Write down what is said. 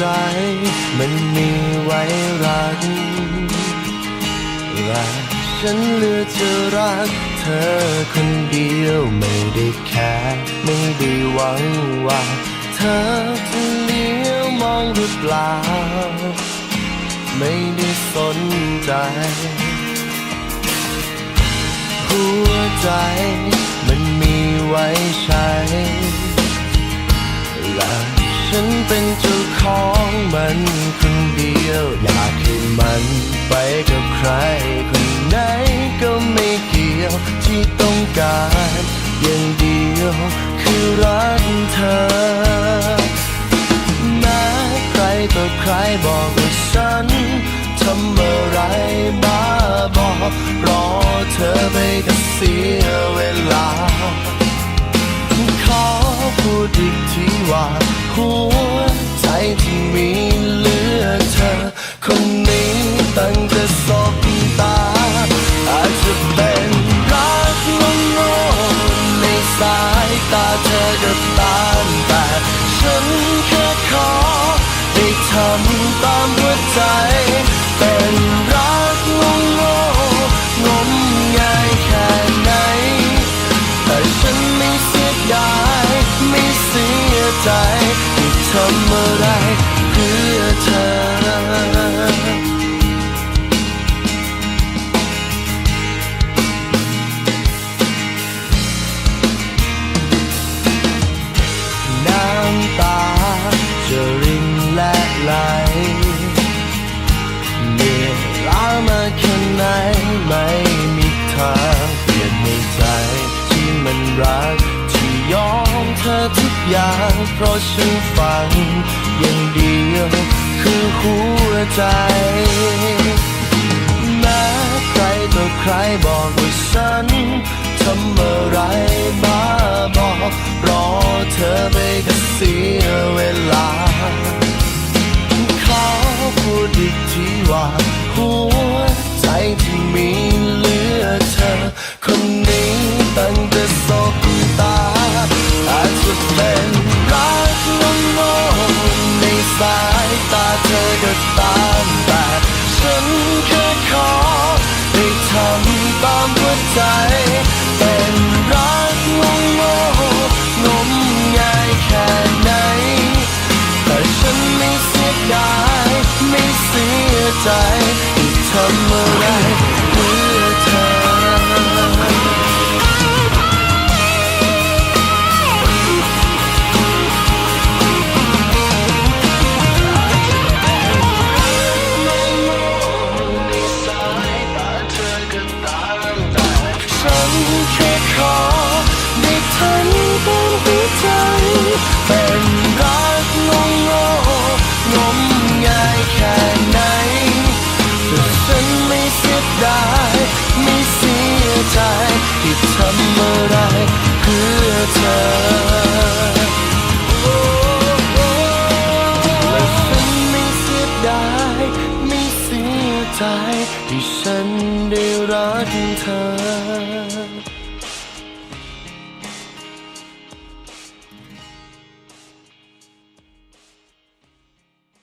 ใจ มันมีไว้รัก และฉันเลือกจะรัก เธอคนเดียวไม่ได้แค่ไม่ได้หวังว่า เธอจะเลี้ยวมองหรือเปล่า ไม่ได้สนใจ หัวใจ ของมันคนเดียว อยากให้มันไปกับใคร คนไหนก็ไม่เกี่ยวที่ต้องการอย่างเดียวคือรักเธอแม้ใครต่อใครบอกว่าฉันทำอะไรบ้าบอรอเธอไปก็เสียเวลา ขอพูดอีกทีว่าหัวาเธอก็ตามแต่ฉันแค่ขอให้ทำต ไหนไม่มีทางเปลี่ยนในใจ ที่มันรัก ที่ยอมเธอทุกอย่าง เพราะฉันฟังอย่างเดียว คือหัวใจแม้ใครต่อใครบอกว่าฉันทำอะไรบ้าบอกรอเธอไปก็เสียเวลา ขอพูดอีกทีว่าหัว ที่มีเหลือเธอ คนนี้ตั้งแต่สบตา อาจจะเป็นรักงงๆในสายตาเธอก็ตามแต่ฉันแค่ขอได้ทำตามหัวใจ เป็นรักงงๆงมงายแค่ไหน แต่ฉันไม่เสียดายไม่เสียใจ ทำอะไรเพื่อเธอฉันแค่ขอได้ทำตามหัวใจเป็นรักงงงงมงายแค่ไหน ไม่เสียใจที่ทำอะไรเพื่อเธอและฉันไม่เสียดายไม่เสียใจที่ฉันได้รักเธอ